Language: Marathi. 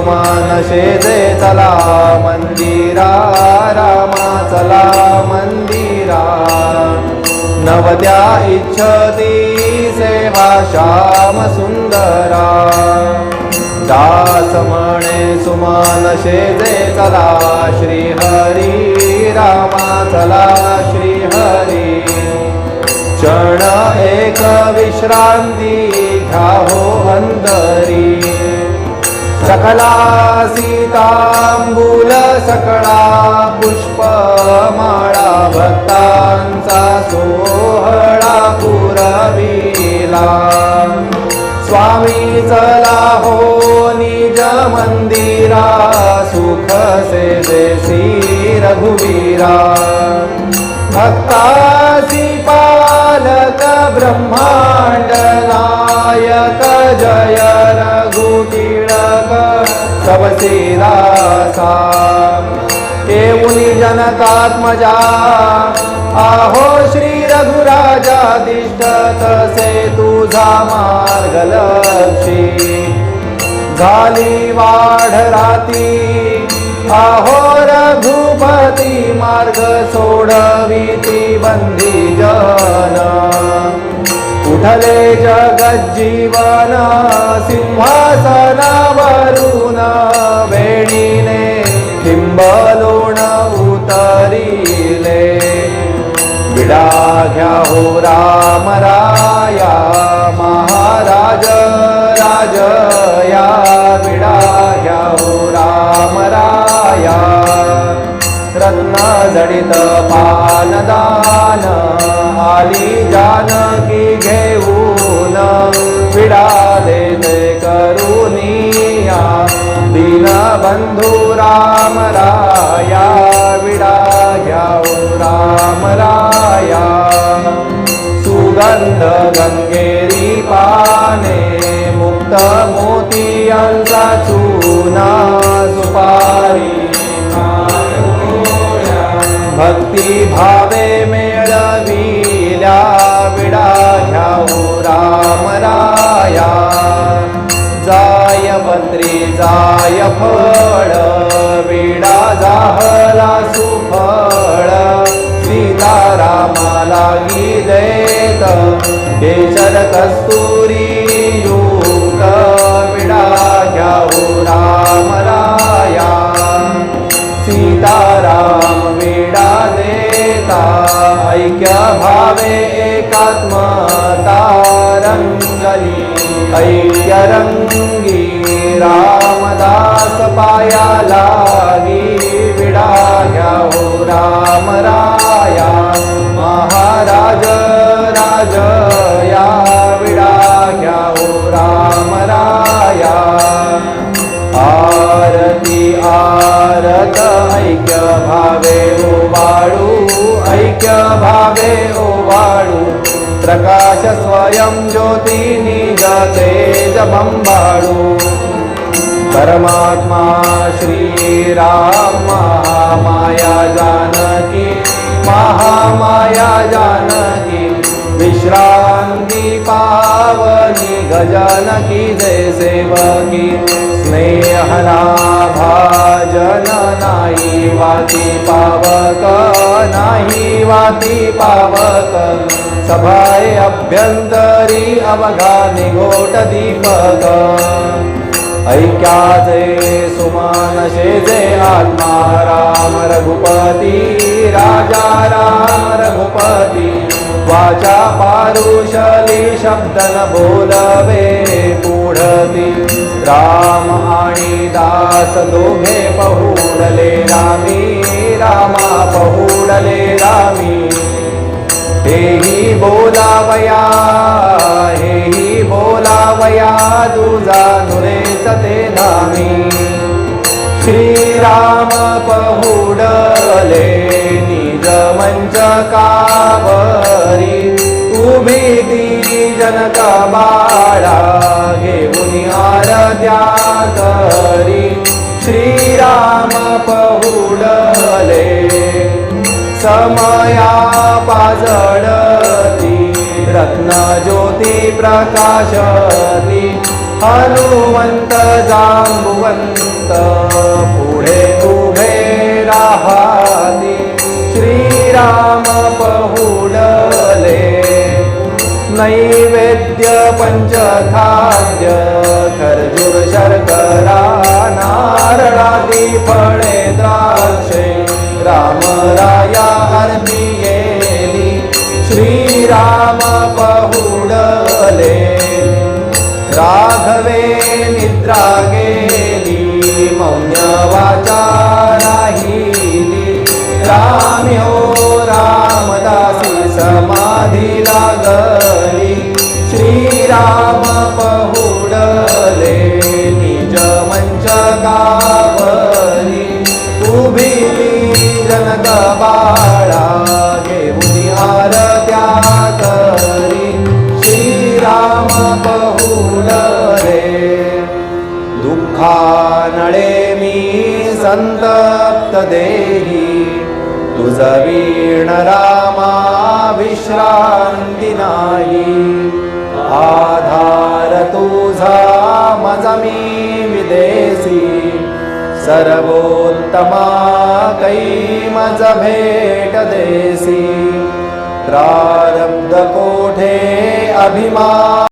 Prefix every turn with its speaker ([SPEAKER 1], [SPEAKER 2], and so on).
[SPEAKER 1] सुमान शेजे चला मंदिरा रामा चला मंदिरा. नवद्या इच्छती सेवा श्याम सुंदरा. दास म्हणे सुमान शेजे चला श्री हरी रामा चला श्री हरी क्षण एक विश्रांती घ्या हो अंतरी सकला सीतांबूल सकळा पुष्पमाळा भक्तांचा सोहळा पुरविला स्वामी चला हो निज मंदिरा सुख से देशी रघुवीरा भक्तासी पालक ब्रह्मांड नायक जय सबसेदासा केऊनी जनकात्मजा आहो श्री रघुराजा दिष्ट तसे तुझा मार्ग लक्षी झाली वाढ राती आहो रघुपती मार्ग सोडविती बंदी जन ले जगज्जीवन सिंहासनवरुनोणौ उत्तरीले बिडायौ रामराय महाराजराजया विडायौ रामराया राया रत्न जडित पानदान आली जानकी घेऊन विडा देते करुनिया दीन बंधू राम राया विडा घ्याऊ राम राया सुगंध गंगेरी पाने मुक्त मोती चूना सुपारी भक्ती भावे मेळविल्या विडा घ्याओ राम राया जाय पत्री जाय फळ विडा जाहला सुफळ. सीतारामाला लागी देत केशर कस्तुरी युक्त. विडा घ्याओ राम राया सीताराम विडा देता ऐक्य भावे एकात्मा तारंगली ऐक्यरंगी रामदास पाया लागी विडा घ्याओ राम राया महाराज राज या विडा घ्याओ राम राया। आ भावे ओ वाणु ऐक्य भावे ओ ओवाडु प्रकाश स्वयं ज्योतिनिगते तमम्बाळु परमात्मा श्रीराम महामाया जानकी महामाया जानकी। पावनी गजानकी जय सेवकी स्नेहना भाजन नाही वाती पावक नाही वाती पावक। सभाय अभ्यंतरी अवघा निघोट दीपक। ऐक्याचे सुमान शेजे आत्मा राम रघुपती राजा राम रघुपती। वाचा पारुषली शब्द न बोलवे पुढती. राम आणि दास दोघे पहुडले रामी रामा पहुडले रामी. हेही बोलावया हेही बोलावया तुझा नुरेच ते नामी. श्रीराम पहुडले निज मंच कावरी ती बाळा घेऊन आरत्या करी श्रीराम पहुडले समया पाजळती रत्न ज्योती प्रकाशती. हनुमंत जांबुवंत पुढे उभे राहती. श्रीराम नैवेद्य पंचखाद्य खरजूर शर्करा नारळादी फळे द्राक्षे रामराया अर्पियेली श्रीराम पहुडले राघवे निद्रा गेली मौन्य वाचा राहिली राम्यो रामदासी समाधी लागली. बाळा घेऊन आरत्या करी श्रीराम पहुडले दुःखानळे मी संतप्त देही. तुझ वीण रामा विश्रांती नाही. आधार तुझा मज मी विदेशी. सर्वोत्तमा कैमज भेट देसी प्रारब्ध कोठे अभिमान